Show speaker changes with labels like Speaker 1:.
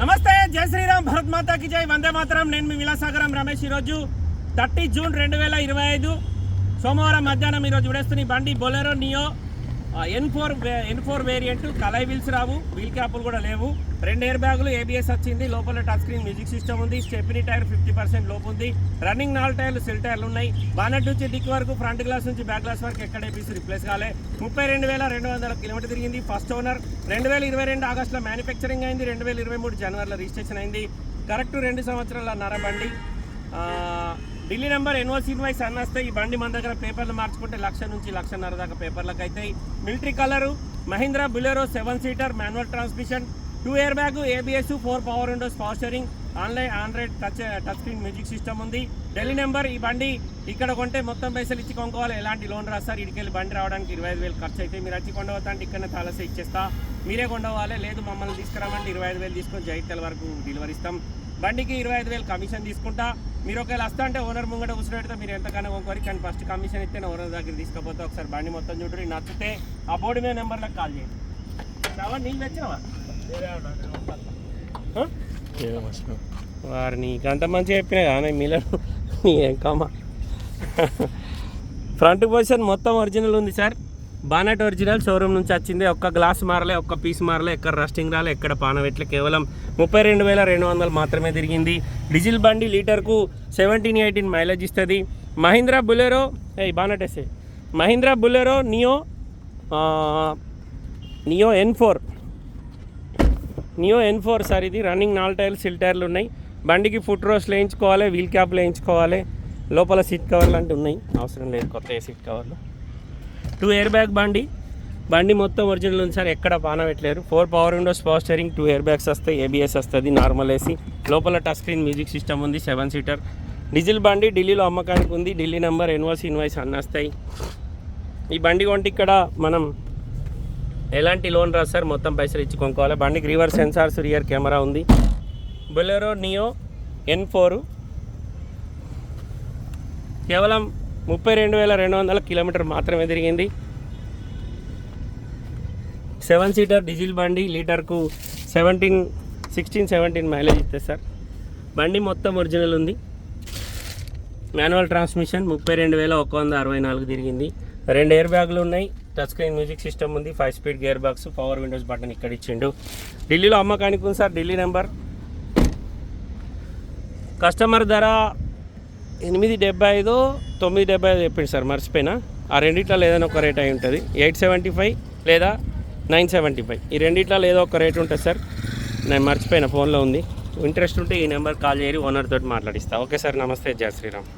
Speaker 1: నమస్తే జై శ్రీరామ్ భరత్ మాతాకి జై వందే మాతరం. నేను మీ విలాసాగరం రమేష్ ఈరోజు థర్టీ జూన్ రెండు వేల ఇరవై ఐదు సోమవారం మధ్యాహ్నం ఈరోజు విడేస్తున్న బండి Bolero Neo N four N four variant Kalai wheels రావు వీల్ క్యాపులు కూడా లేవు. రెండు ఎయిర్ బ్యాగులు ఏబిఎస్ వచ్చింది. లోపల టచ్ స్క్రీన్ మ్యూజిక్ సిస్టమ్ ఉంది. స్టెపినీ టైర్ ఫిఫ్టీ పర్సెంట్ లోపు ఉంది. రన్నింగ్ నాలుగు టైర్లు సెల్ టైర్లు ఉన్నాయి. బానట్ నుంచి డిక్ వరకు ఫ్రంట్ గ్లాస్ నుంచి బ్యాక్ గ్లాస్ వరకు ఎక్కడ ఏపీసీ రిప్లేస్ కాలే. ముప్పై రెండు వేల రెండు వందల కిలోమీటర్ తిరిగింది. ఫస్ట్ ఓనర్ రెండు వేల ఇరవై రెండు ఆగస్టులో మ్యానుఫ్యాక్చరింగ్ అయింది. రెండు వేల ఇరవై మూడు జనవరిలో రిజిస్ట్రేషన్ అయింది. కరెక్ట్ రెండు సంవత్సరాల నరబండి. ఢిల్లీ నెంబర్ ఎన్ఓసీ వైస్ అన్న వస్తే ఈ బండి మన దగ్గర పేపర్లు మార్చుకుంటే లక్ష నుంచి లక్షన్నర దాకా పేపర్లకు అవుతాయి military colour Mahindra Bolero seven seater manual transmission two air bag ABS four power windows power steering online android touch touch screen music system ఉంది. ఢిల్లీ నెంబర్ ఈ బండి ఇక్కడ కొంటే మొత్తం పైసలు ఇచ్చి కొనుక్కోవాలి. ఎలాంటి లోన్ రాస్తారు ఇడికెళ్ళి బండి రావడానికి ఇరవై ఐదు వేలు ఖర్చు అయితే మీరు వచ్చి కొండవద్దంటే ఇక్కడనే తాలసే ఇచ్చేస్తా. మీరే కొండవాలి. లేదు మమ్మల్ని తీసుకురామంటే ఇరవై ఐదు వేలు తీసుకొని జైత్యాల వరకు డెలివరీ ఇస్తాం. బండికి ఇరవై ఐదు వేలు కమిషన్ తీసుకుంటా. మీరు ఒకవేళ వస్తా అంటే ఓనర్ ముంగట కూర్చుని మీరు ఎంతగానో కొనుక్కోరు కానీ ఫస్ట్ కమిషన్ ఇస్తే ఓనర్ దగ్గర తీసుకపోతే. ఒకసారి బండి మొత్తం చూడండి నచ్చితే ఆ బోర్డు మీద నెంబర్లకు కాల్ చేయండి. రావా నీళ్ళు తెచ్చినావా? ఆ? వారిని అంత మంచిగా చెప్పినా కానీ మీలో ఏం కామా ఫ్రంట్ పొజిషన్ మొత్తం ఒరిజినల్ ఉంది సార్ బానెట్ ఒరిజినల్ షోరూమ్ నుంచి వచ్చింది. ఒక్క గ్లాస్ మారలే ఒక్క పీస్ మారలే ఎక్కడ రస్టింగ్ రాలే ఎక్కడ పానవెట్లే కేవలం ముప్పై రెండు వేల రెండు వందలు మాత్రమే తిరిగింది. డీజిల్ బండి లీటర్కు సెవెంటీన్ ఎయిటీన్ మైలేజ్ ఇస్తుంది. మహీంద్రా బులెరో ఏ bonnet SA Mahindra Bolero Neo Neo N four. Neo N four sir ఇది రన్నింగ్ నాలుగు టైర్లు సిల్ టైర్లు ఉన్నాయి. బండికి ఫుట్ రోస్ వేయించుకోవాలి వీల్ క్యాప్ వేయించుకోవాలి లోపల సీట్ కవర్లు అంటే ఉన్నాయి. అవసరం లేదు కొత్త సీట్ కవర్లు. టూ ఎయిర్ బ్యాగ్ బండి. బండి మొత్తం ఒరిజినల్ ఉంది సార్. ఎక్కడ పాన పెట్టలేరు. Four power windows power steering two air bags వస్తాయి. ఏబిఎస్ వస్తుంది నార్మల్ ఏసీ లోపల టచ్ స్క్రీన్ మ్యూజిక్ సిస్టమ్ ఉంది సెవెన్ సీటర్ డీజిల్ బండి ఢిల్లీలో అమ్మకానికి ఉంది. ఢిల్లీ నెంబర్ ఎన్వాస్ ఇన్వాయిస్ అన్నీ వస్తాయి. ఈ బండి కొంటే ఇక్కడ మనం ఎలాంటి లోన్ రాదు సార్. మొత్తం పైసలు ఇచ్చి కొనుక్కోవాలి. బండికి రివర్స్ సెన్సార్స్ రియర్ కెమెరా ఉంది. బొలెరో నియో ఎన్ ఫోర్ కేవలం ముప్పై రెండు వేల రెండు వందల కిలోమీటర్ మాత్రమే తిరిగింది. సెవెన్ సీటర్ డీజిల్ బండి లీటర్కు సెవెంటీన్ సిక్స్టీన్ సెవెంటీన్ మైలేజ్ ఇస్తుంది సార్. బండి మొత్తం ఒరిజినల్ ఉంది. మాన్యువల్ ట్రాన్స్మిషన్ ముప్పై రెండు వేల ఒక వంద అరవై నాలుగు తిరిగింది. రెండు ఎయిర్ బ్యాగులు ఉన్నాయి. టచ్ స్క్రీన్ మ్యూజిక్ సిస్టమ్ ఉంది. Five speed gear box power windows button ఇక్కడ ఇచ్చిండు. ఢిల్లీలో అమ్మకానికి ఉంది సార్ ఢిల్లీ నెంబర్. కస్టమర్ ధర ఎనిమిది డెబ్బై ఐదు తొమ్మిది డెబ్బై ఐదు చెప్పింది సార్ మర్చిపోయినా. ఆ రెండిట్లో ఏదైనా ఒక రేట్ అయి ఉంటుంది. ఎయిట్ సెవెంటీ ఫైవ్ లేదా నైన్ సెవెంటీ ఫైవ్. ఈ రెండిట్లో ఏదో ఒక రేట్ ఉంటుంది సార్. నేను మర్చిపోయిన ఫోన్లో ఉంది. ఇంట్రెస్ట్ ఉంటే ఈ నెంబర్ కాల్ చేయరు ఓనర్ తోటి మాట్లాడిస్తా. ఓకే సార్ నమస్తే జయ శ్రీరామ్.